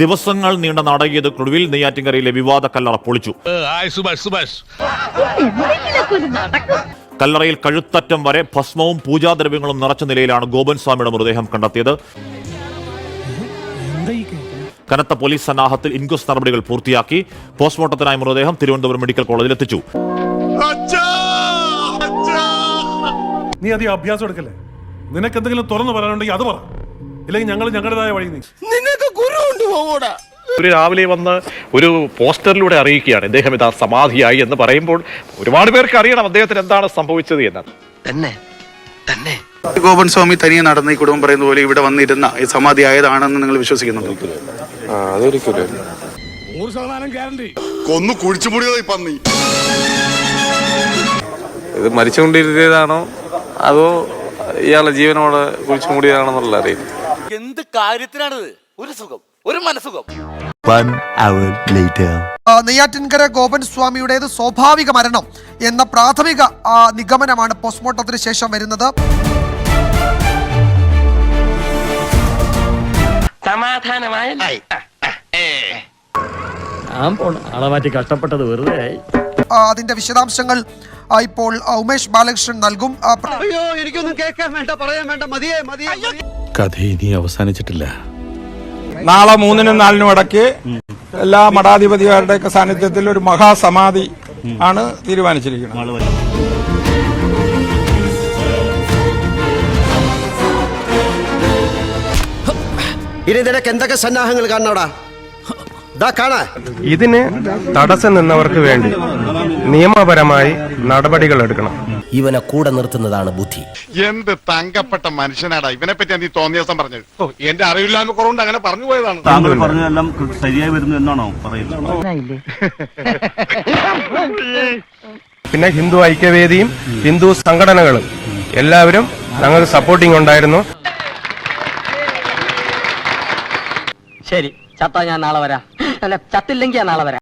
ദിവസങ്ങൾ നീണ്ട നാടകീയതക്കൊടുവിൽ നെയ്യാറ്റിൻകരയിലെ വിവാദ കല്ലറ പൊളിച്ചു. കല്ലറയിൽ കഴുത്തറ്റം വരെ ഭസ്മവും പൂജാദ്രവ്യങ്ങളും നിറച്ച നിലയിലാണ് ഗോപൻ സ്വാമിയുടെ മൃതദേഹം കണ്ടെത്തിയത്. കനത്ത പോലീസ് സന്നാഹത്തിൽ ഇൻക്വസ്റ്റ് നടപടികൾ പൂർത്തിയാക്കി. പോസ്റ്റ്മോർട്ടത്തിനായി മൃതദേഹം തിരുവനന്തപുരം മെഡിക്കൽ കോളേജിൽ എത്തിച്ചു. നീ അധികം അഭ്യാസം എടുക്കല്ലേ? നിനക്ക് എന്തെങ്കിലും തുറന്നു പറയാനുണ്ടെങ്കിൽ അത് പറ. ഇല്ലെങ്കിൽ ഞങ്ങൾ ഞങ്ങളുടേതായ വഴി നീ ഒരു രാവിലെ വന്ന് ഒരു പോസ്റ്ററിലൂടെ അറിയിക്കുകയാണ്. ഇദ്ദേഹം ഇതാ സമാധിയായി എന്ന് പറയുമ്പോൾ ഒരുപാട് പേർക്ക് അറിയണം അദ്ദേഹത്തിന് എന്താണ് സംഭവിച്ചത് എന്ന് തന്നെ തന്നെ. ഗോപൻ സ്വാമി തനിയെ നടന്ന ഈ കുടുംബം പറയുന്ന പോലെ ഇവിടെ വന്നിരുന്ന ഈ സമാധി ആയതാണെന്ന് നിങ്ങൾ വിശ്വസിക്കുന്നുണ്ടോ? കൊന്നു കുഴിച്ചു മുടിയതായി പന്നി. ഇത് മരിച്ചുകൊണ്ടിരുന്നതാണോ അതോ ഇയാളെ ജീവനോടെ കുഴിച്ചു മൂടിയതാണെന്നുള്ള അറിയില്ല. എന്ത് കാര്യത്തിനാണിത്? ഒരു സുഖം ഒരു മനസുഖം നെയ്യാറ്റിൻകര ഗോപൻ സ്വാമിയുടേത് സ്വാഭാവിക മരണം എന്ന പ്രാഥമിക നിഗമനമാണ് പോസ്റ്റ്മോർട്ടത്തിന് ശേഷം വരുന്നത്. ആ, അതിന്റെ വിശദാംശങ്ങൾ ഇപ്പോൾ ഉമേഷ് ബാലകൃഷ്ണൻ നൽകും. എനിക്കൊന്നും കേൾക്കാൻ വേണ്ട പറയാൻ വേണ്ട. മതിയെ മതിയെ. കഥ ഇനി അവസാനിച്ചിട്ടില്ല. നാളെ മൂന്നിനും നാലിനും ഇടയ്ക്ക് എല്ലാ മഠാധിപതിമാരുടെയൊക്കെ സാന്നിധ്യത്തിൽ ഒരു മഹാസമാധി ആണ് തീരുമാനിച്ചിരിക്കുന്നത്. ഇനി നിനക്ക് എന്തൊക്കെ സന്നാഹങ്ങൾ കാണണോടാ? കാണാ. ഇതിന് തടസ്സം നിന്നവർക്ക് വേണ്ടി നിയമപരമായി നടപടികൾ എടുക്കണം. ഇവനെ കൂടെ നിർത്തുന്നതാണ് ബുദ്ധി. എന്ത് തങ്കപ്പെട്ട മനുഷ്യനാടാ? ഇവനെ പറ്റി നീ തോന്നിയ ദിവസം പറഞ്ഞത്? എന്റെ അറിവില്ലായ്മ കുറവുണ്ട് അങ്ങനെ പറഞ്ഞു പോയതാണ്. താങ്കൾ പറഞ്ഞതെല്ലാം ശരിയായി വരുന്നു എന്നാണോ പറയുന്നത്? പിന്നെ ഹിന്ദു ഐക്യവേദിയും ഹിന്ദു സംഘടനകളും എല്ലാവരും ഞങ്ങൾക്ക് സപ്പോർട്ടിംഗ് ഉണ്ടായിരുന്നു. ശരി ചത്താ ഞാൻ നാളെ വരാം. അല്ല ചത്തില്ലെങ്കിൽ ഞാൻ നാളെ വരാം.